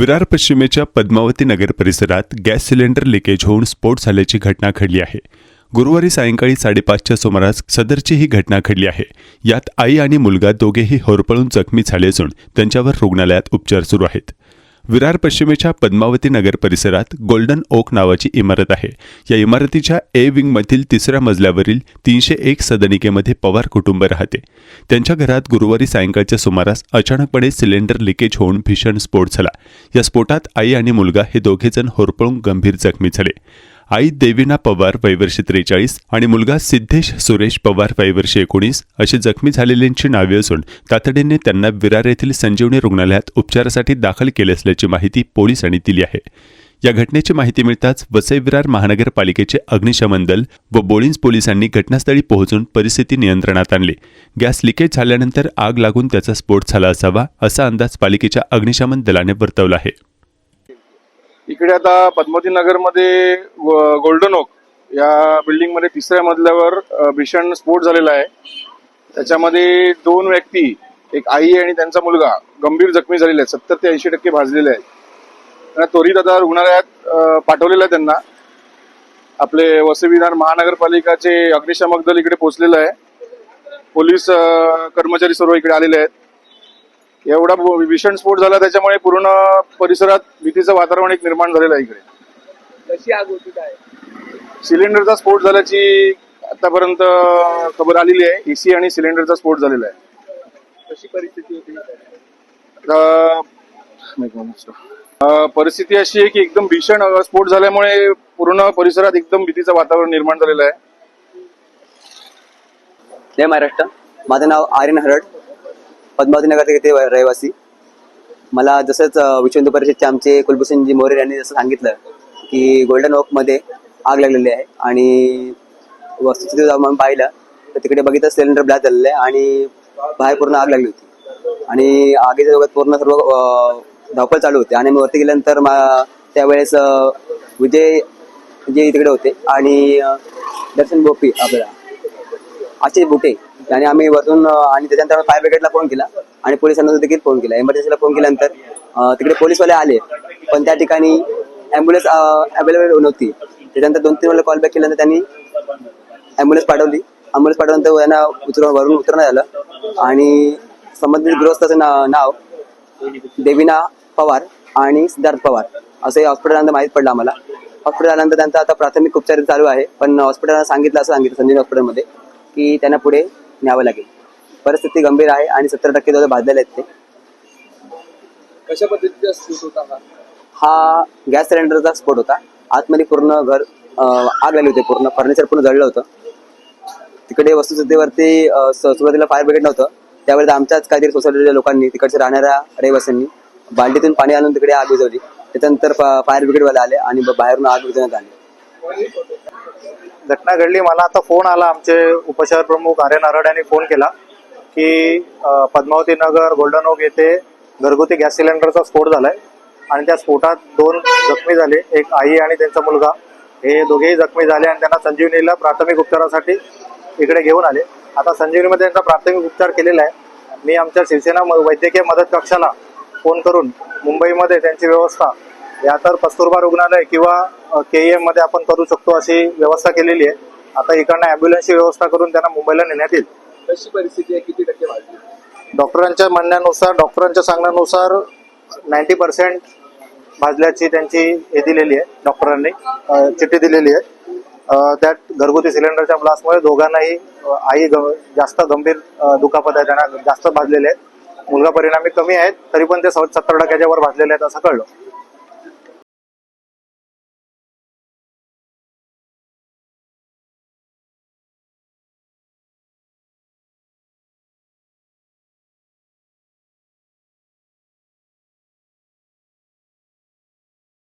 विरार पश्चिमेच्या पद्मावती नगर परिसरात gas cylinder leakage होऊन स्फोट झाल्याची घटना घडली आहे. गुरुवारी सायंकाळी साडेपाचच्या सुमारास सदरची ही घटना घडली आहे. यात आई आणि मुलगा दोघेही होरपळून जखमी झाले असून त्यांच्यावर रुग्णालयात उपचार सुरू आहेत. विरार पश्चिमेच्या पद्मावती नगर परिसरात गोल्डन ओक नावाची इमारत आहे. या इमारतीच्या ए विंगमधील तिसऱ्या मजल्यावरील तीनशे एक सदनिकेमध्ये पवार कुटुंब राहते. त्यांच्या घरात गुरुवारी सायंकाळच्या सुमारास अचानकपणे सिलेंडर लिकेज होऊन भीषण स्फोट झाला. या स्फोटात आई आणि मुलगा हे दोघेजण होरपळून गंभीर जखमी झाले. आई देवीना पवार वयवर्षी त्रेचाळीस आणि मुलगा सिद्धेश सुरेश पवार वयवर्षी एकोणीस अशी जखमी झालेल्यांची नावे असून तातडीने त्यांना विरार येथील संजीवनी रुग्णालयात उपचारासाठी दाखल केले असल्याची माहिती पोलिसांनी दिली आहे. या घटनेची माहिती मिळताच वसई विरार महानगरपालिकेचे अग्निशमन दल व बोळिंज पोलिसांनी घटनास्थळी पोहोचून परिस्थिती नियंत्रणात आणली. गॅस लिकेज झाल्यानंतर आग लागून त्याचा स्फोट झाला असावा असा अंदाज पालिकेच्या अग्निशमन दलाने वर्तवला आहे. इकडे आता पद्मावती नगरमध्ये व- गोल्डन ओक या बिल्डिंगमध्ये तिसऱ्या मजल्यावर भीषण स्फोट झालेला आहे. त्याच्यामध्ये दोन व्यक्ती एक आई आणि त्यांचा मुलगा गंभीर जखमी झालेले आहेत. सत्तर ते ऐंशी टक्के भाजलेले आहेत. त्यांना त्वरित आता रुग्णालयात पाठवलेलं आहे त्यांना. आपले वसई विधान महानगरपालिकाचे अग्निशामक दल इकडे पोहोचलेलं आहे. पोलीस कर्मचारी सर्व इकडे आलेले आहेत. एवढा भीषण स्फोट झाला त्याच्यामुळे पूर्ण परिसरात भीतीचं वातावरण एक निर्माण झालेलं आहे इकडे. कशी आग होती काय? सिलेंडरचा स्फोट झाल्याची आतापर्यंत खबर आलेली आहे. एसी आणि सिलेंडरचा स्फोट झालेला आहे. कशी परिस्थिती होती? परिस्थिती अशी आहे की एकदम भीषण स्फोट झाल्यामुळे पूर्ण परिसरात एकदम भीतीचं वातावरण निर्माण झालेलं आहे. जय महाराष्ट्र. माझं नाव आर्यन हरड. पद्मावती नगर येथे रहिवासी. मला जसंच अ, परिषदचे आमचे कुलभूषणजी मोरे यांनी जसं सांगितलं की गोल्डन ओकमध्ये आग लागलेली आहे आणि वस्तुस्थिती जाऊन आम्ही पाहिलं तर तिकडे बघितलं सिलेंडर ब्लॅक झालेलं आहे आणि बाहेर पूर्ण आग लागली होती. आणि आगीच्या जोगात पूर्ण सर्व धावपळ चालू होती आणि मी वरती गेल्यानंतर मा- त्यावेळेस विजय जे तिकडे होते आणि दर्शन गोपी आपल्याला आशिष बुटे. आणि आम्ही वरून आणि त्याच्यानंतर फायर ब्रिगेडला फोन केला. आणि पोलिसांना देखील फोन केला. एमर्जन्सीला फोन केल्यानंतर तिकडे पोलीसवाले आले. पण त्या ठिकाणी ॲम्ब्युलन्स अवेलेबल नव्हती. त्याच्यानंतर दोन तीन वेळेला कॉल बॅक केल्यानंतर त्यांनी ॲम्ब्युलन्स पाठवली. ॲम्ब्युलन्स पाठवल्यानंतर त्यांना उतर वरून उतरणं झालं. आणि संबंधित गृहस्थाचं ना नाव देविना पवार आणि सिद्धार्थ पवार. असं हॉस्पिटलनंतर माहीत पडलं आम्हाला. हॉस्पिटल आल्यानंतर त्यांचा आता प्राथमिक उपचार चालू आहे. पण हॉस्पिटलला सांगितलं असं सांगितलं संजीवनी हॉस्पिटलमध्ये की त्यांना पुढे न्यावं लागेल. परिस्थिती गंभीर आहे आणि सत्तर टक्के दोघे भाजलेले आहेत ते. कशा पद्धतीचा स्फोट होता हा? हा गॅस सिलेंडरचा स्फोट होता. आतमध्ये पूर्ण घर अं, आग लागली होती पूर्ण. फर्निचर पूर्ण जळलं होतं. तिकडे वस्तुस्थितीवरती अं, स- सुरुवातीला फायर ब्रिगेड नव्हतं. त्यावेळेस आमच्याच काहीतरी सोसायटीच्या लोकांनी तिकडच्या राहणाऱ्या रहिवाशांनी बाल्टीतून पाणी आणून तिकडे आग विझवली. त्याच्यानंतर फायर ब्रिगेडवाले आले आणि ब- बाहेरून आग विझवण्यात आली. घटना घडली. मला आता फोन आला. आमचे उपशहर प्रमुख आर्यन आरड यांनी फोन केला की पद्मावती नगर गोल्डन ओक येथे घरगुती गॅस सिलेंडरचा स्फोट झालाय आणि त्या स्फोटात दोन जखमी झाले. एक आई आणि त्यांचा मुलगा. हे दोघेही जखमी झाले आणि त्यांना संजीवनीला प्राथमिक उपचारासाठी इकडे घेऊन आले. आता संजीवनीमध्ये त्यांचा प्राथमिक उपचार केलेला आहे. मी आमच्या शिवसेना म- वैद्यकीय मदत कक्षाला फोन करून मुंबईमध्ये त्यांची व्यवस्था या तर कस्तुरबा रुग्णालय किंवा के एममध्ये आपण करू शकतो अशी व्यवस्था केलेली आहे. आता इकडनं अँब्युलन्सची व्यवस्था करून त्यांना मुंबईला नेण्यात येईल. कशी परिस्थिती आहे? किती टक्के वाढली? डॉक्टरांच्या म्हणण्यानुसार डॉक्टरांच्या सांगण्यानुसार नाईन्टी पर्सेंट भाजल्याची त्यांची हे दिलेली आहे डॉक्टरांनी चिठ्ठी दिलेली आहे. त्यात घरगुती सिलेंडरच्या ब्लास्टमुळे दोघांनाही आई ग- जास्त गंभीर दुखापत आहे त्यांना जास्त भाजलेले आहेत. मुलगा परिणामी कमी आहेत तरी पण ते सत्तर टक्क्याच्या वर भाजलेले आहेत असं कळलं.